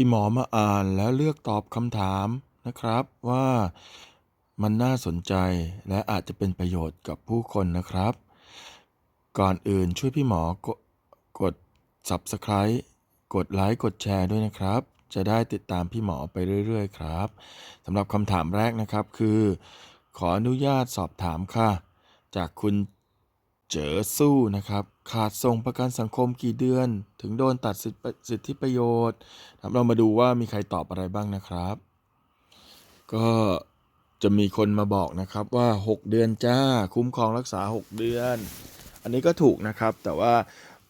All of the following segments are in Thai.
พี่หมอมาอ่านแล้วเลือกตอบคำถามนะครับว่ามันน่าสนใจและอาจจะเป็นประโยชน์กับผู้คนนะครับ ก่อนอื่นช่วยพี่หมอกดกด subscribe กดไลค์กดแชร์ด้วยนะครับ จะได้ติดตามพี่หมอไปเรื่อยๆ ครับสำหรับคำถามแรกนะครับคือ ขออนุญาตสอบถามค่ะ จากคุณ เจอสู้นะครับ ขาดส่งประกันสังคมกี่เดือน ถึงโดนตัดสิทธิประโยชน์ครับเรามาดูว่ามีใครตอบอะไรบ้างนะครับ ก็จะมีคนมาบอกนะครับว่า 6 เดือนจ้า คุ้มครองรักษา 6 เดือน อันนี้ก็ถูกนะครับ แต่ว่า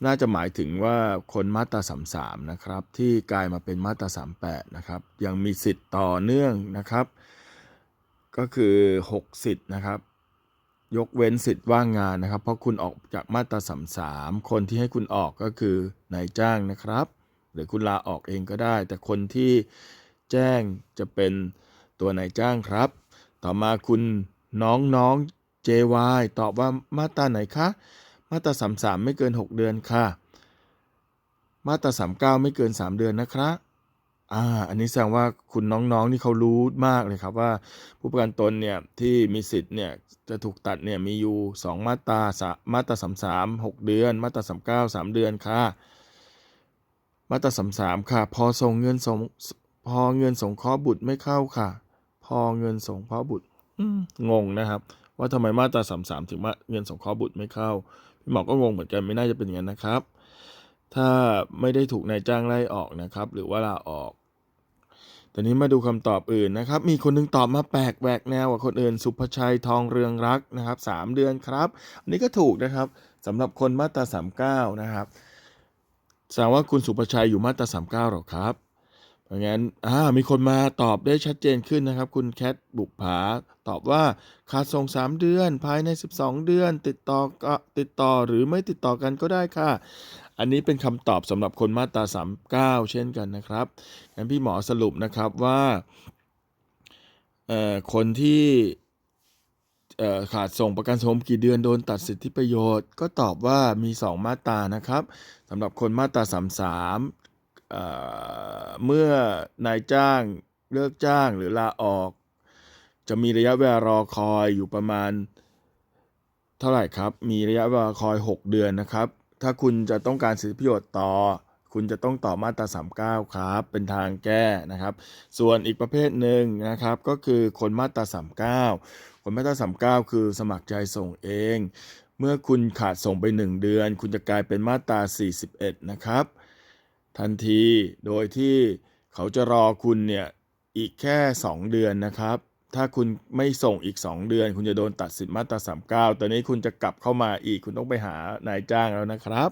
น่าจะหมายถึงว่าคนมาตรา33นะครับ ที่กลายมาเป็นมาตรา38นะครับยังมีสิทธิ์ต่อเนื่องนะครับ ก็คือ 6 สิทธิ์นะครับ ยกเว้นสิทธิ์ว่างงานนะครับ เพราะคุณออกจากมาตรา33คนที่ให้คุณออกก็คือนายจ้างนะครับ หรือคุณลาออกเองก็ได้ แต่คนที่แจ้งจะเป็นตัวนายจ้างครับ ต่อมาคุณน้องน้อง JY ตอบว่ามาตราไหนคะ มาตรา33ไม่เกิน 6 เดือนค่ะ มาตรา39ไม่เกิน 3 เดือนนะครับ อ่าอันนี้แสดงว่าคุณน้อง ๆ นี่เขารู้มากเลยครับว่า ผู้ประกันตนเนี่ย ที่มีสิทธิ์เนี่ยจะถูกตัดเนี่ยมีอยู่ 2 มาตราสะมาตรา 33 6 เดือน มาตรา 39 3 เดือนค่ะ มาตรา 33 ค่ะ พอส่งเงินส่งพอเงินสงเคราะห์บุตรไม่เข้าค่ะ พอเงินสงเคราะห์บุตรงงนะครับ ว่าทำไมมาตรา 33 ถึงเงินสงเคราะห์บุตรไม่เข้า พี่หมอก็งงเหมือนกันไม่น่าจะเป็นอย่างนั้นนะครับ ถ้าไม่ได้ถูกนายจ้างไล่ออกนะครับ หรือว่าลาออกตอนนี้มาดูคำตอบอื่นนะครับ มีคนหนึงตอบมาแปลกแหวกแนวกว่าคนอื่น สุภชัยทองเรืองรักนะครับสามเดือนครับ อันนี้ก็ถูกนะครับสำหรับคนมาตรา39 นะครับแสดงว่าคุณสุภชัยอยู่มาตรา39หรอครับ เพราะงั้นอ่ามีคนมาตอบได้ชัดเจนขึ้นนะครับ คุณแคทบุกผา ตอบว่าขาดส่ง 3 เดือนภายใน 12 เดือน ติดต่อก็ติดต่อหรือไม่ติดต่อกันก็ได้ค่ะ อันนี้เป็นคำตอบสำหรับคนมาตรา 39 เช่นกันนะครับงั้นพี่หมอสรุปนะครับว่าเอ่อคนที่เอ่อขาดส่งประกันสังคมกี่เดือนโดนตัดสิทธิประโยชน์ ก็ตอบว่ามี 2 มาตรานะครับสำหรับคนมาตรา 33 เมื่อนายจ้างเลิกจ้างหรือลาออก จะมีระยะเวลารอคอยอยู่ประมาณ เท่าไหร่ครับ มีระยะเวลาคอย 6 เดือนนะครับ ถ้าคุณจะต้องการสิทธิประโยชน์ต่อ คุณจะต้องต่อมาตรา39 ครับ เป็นทางแก้นะครับ ส่วนอีกประเภทหนึ่งนะครับ ก็คือคนมาตรา39 คนมาตรา39 คือสมัครใจส่งเอง เมื่อคุณขาดส่งไป 1 เดือน คุณจะกลายเป็นมาตรา41 นะครับ ทันที โดยที่เขาจะรอคุณเนี่ยอีกแค่ 2 เดือนนะครับ ถ้าคุณไม่ส่งอีก 2 เดือน คุณจะโดนตัดสิทธิ์มาตรา39ตอนนี้คุณจะกลับเข้ามาอีกคุณต้องไปหานายจ้างแล้วนะครับ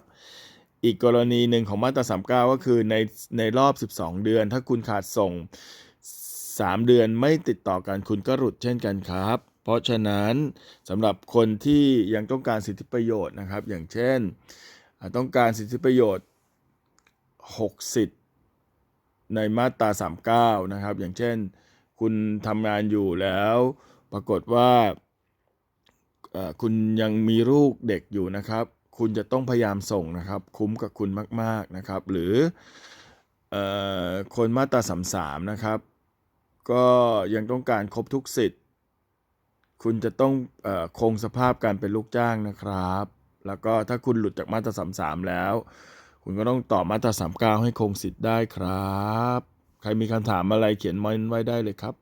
อีกกรณีหนึ่งของมาตรา39 ก็คือในในรอบ 12 เดือน ถ้าคุณขาดส่ง 3 เดือนไม่ติดต่อกันคุณก็หลุดเช่นกันครับ เพราะฉะนั้นสำหรับคนที่ยังต้องการสิทธิประโยชน์นะครับ อย่างเช่น ต้องการสิทธิประโยชน์ 6 สิทธิ์ในมาตรา 39 นะครับ อย่างเช่น คุณทำงานอยู่แล้ว ปรากฏว่าคุณยังมีลูกเด็กอยู่นะครับ คุณจะต้องพยายามส่งนะครับ คุ้มกับคุณมาก ๆนะครับ หรืออคนมาตรา33 นะครับ ก็ยังต้องการครบทุกสิทธิ์ คุณจะต้องอคงสภาพการเป็นลูกจ้างนะครับ แล้วก็ถ้าคุณหลุดจากมาตรา33 แล้ว คุณก็ต้องตอบมาตรา39 ให้คงสิทธิ์ได้ครับ ใครมีคำถามอะไรเขียนมอนไว้ได้เลยครับ